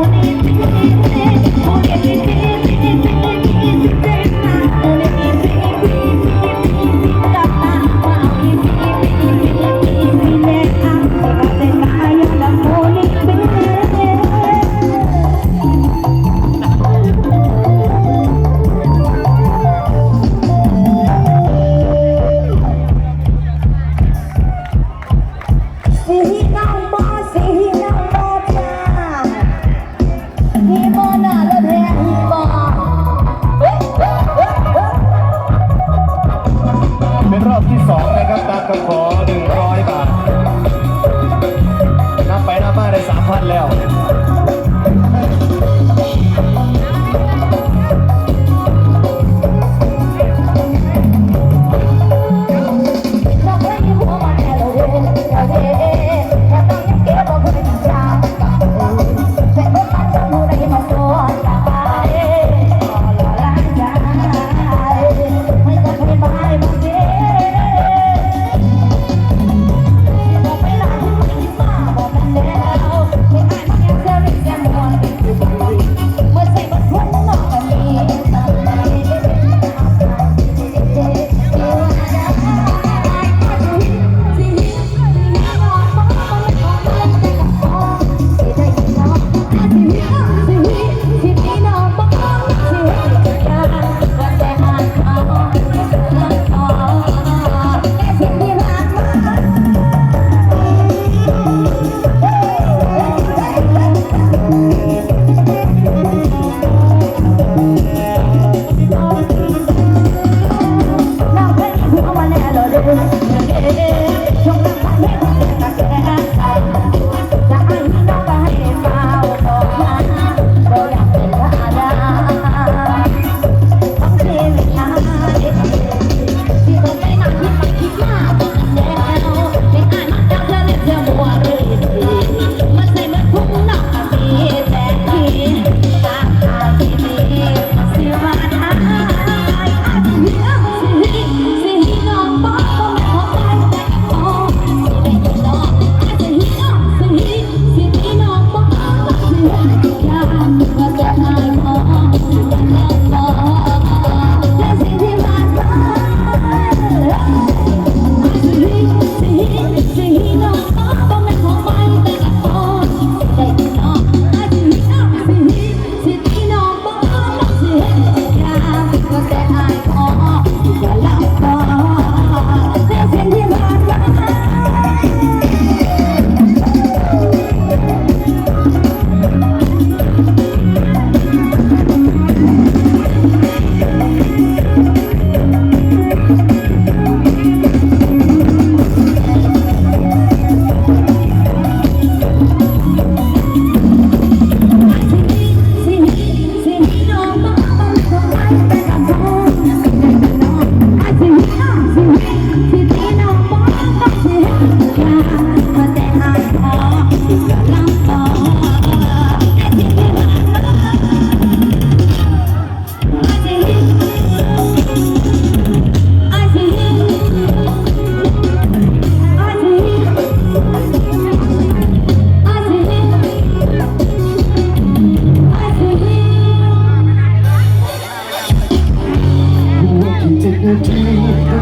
Oh,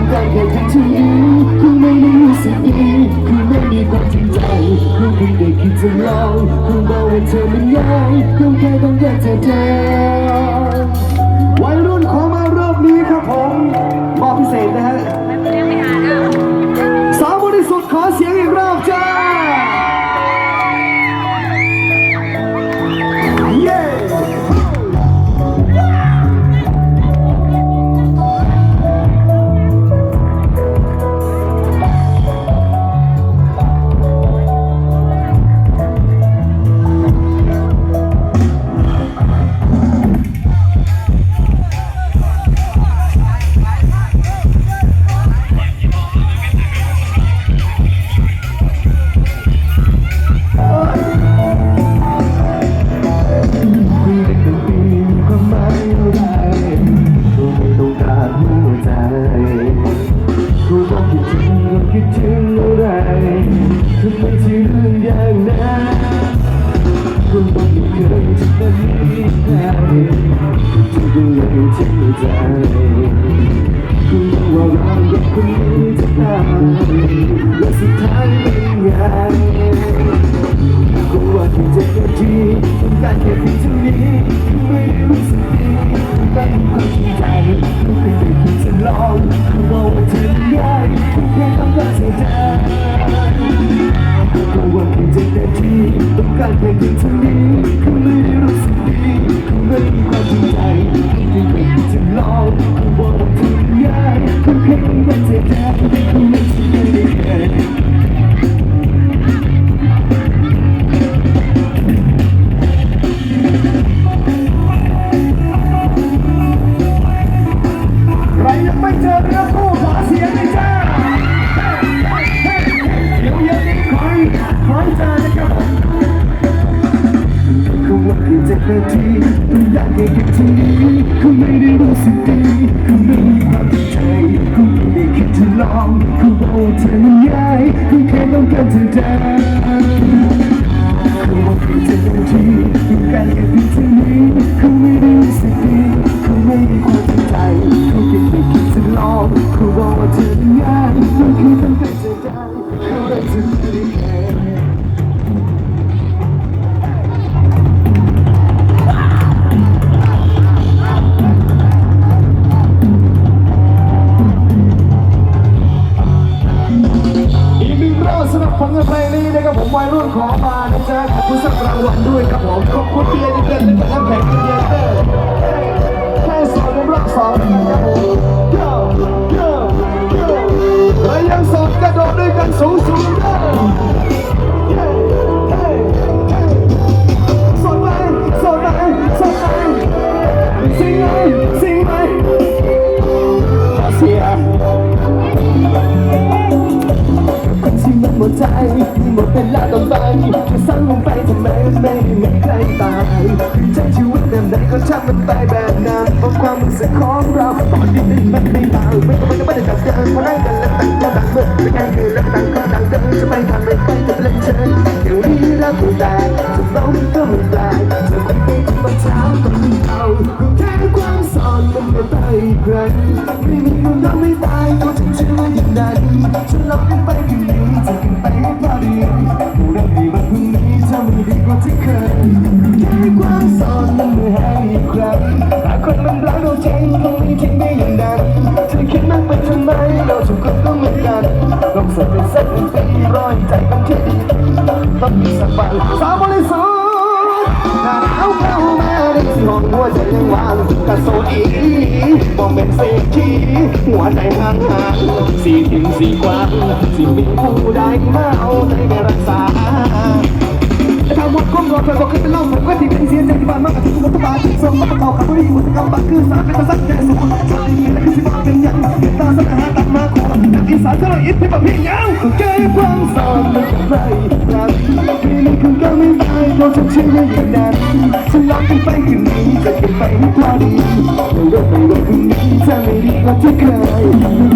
แต่แค่คิดถึงคุณไม่มีรู้สึกดีคุณไม่มีความจริงใจคุณเพียงได้คิดจะลองคุณบอกว่าเธอเป็นยังคงแค่ต้องการเธอแท้ จะเป็นใครจะดูแลที่ใจคุณว่าเรากับคนนี้จะตายและสุดท้ายเป็นไงก็ว่าที่จะเป็นที่ต้องการแค่เพียงเท่ ได้ รอบสำหรับผลงเพลงนี้นะครับผมวัยรุ่นขอมานะจ๊ะขอบคุณสำหรับรางวัลด้วยครับผมขอบคุณเบียร์เดือนและน้ำแข็งเดือนเตอร์แค่สอนในรอบสองนะครับผม go go go และยังสอนกระโดดด้วยกันสูงสูงเด้อ Hey, hey, hey สนไปสนไปสนไปสิงไหมสิงไหม วใจหมดเวลาต้องไปจะสั่งลงไปทำไมไม่มีใครตายใช้ชีวิตแบบไหนก็ช่างมันไปแบบนั้นเพราะความรู้สึกของเราตอนนี้มันไม่ต่างไม่ต้องไปไม่ได้แบบเดิมมาได้กันแล้วต่างก็ต่างเมื่อไม่ได้คือแล้วต่างก็ต่างเดิมจะไปทำไม่ไปจะเล่นเชิญเดี๋ยวนี้เราตัวแตกจะร้องก็ไม่แปลกจะไม่ไปที่มาเช้าก็ไม่เอาแค่ความ สอนมันไม่ไปใครไม่มีคนทำไม่ตายก็จะเชื่ออย่างนั้นฉันลองไปคืนนี้จะกันไปให้พอดีผู้เรื่องดีวันพรุ่งนี้จะไม่ดีกว่าที่เคย วใจยังวางกระโซอีมองเป็นเศรษฐีหัวใจห่างห่างสีทิมสีกว้างสิมีผู้ใดมาเอาใจไปรักษาถ้าหมดความรอเธอบอกขึ้เป็นเล่าเหมือนว่าที่เป็นเสียใจที่บ้านมากกว่าที่มุตบาที่ส่งมาประกอบกับวิมุตกรรมบักคือสารเป็นภาษาแก่สุดชาตินี้และคือที่บอกเป็นยังตาสังหาตัดมาขอจากอีสานเท่าไรอิทธิบพี่ยังแก้ความสอนมันไม่รั เราจะเชื่ออย่างนั้นฉันลองกันไปคืนนี้จะเก็บไปให้พอดีไม่ว่าไม่ว่าคืนนี้จะไม่ดีกว่าที่เคย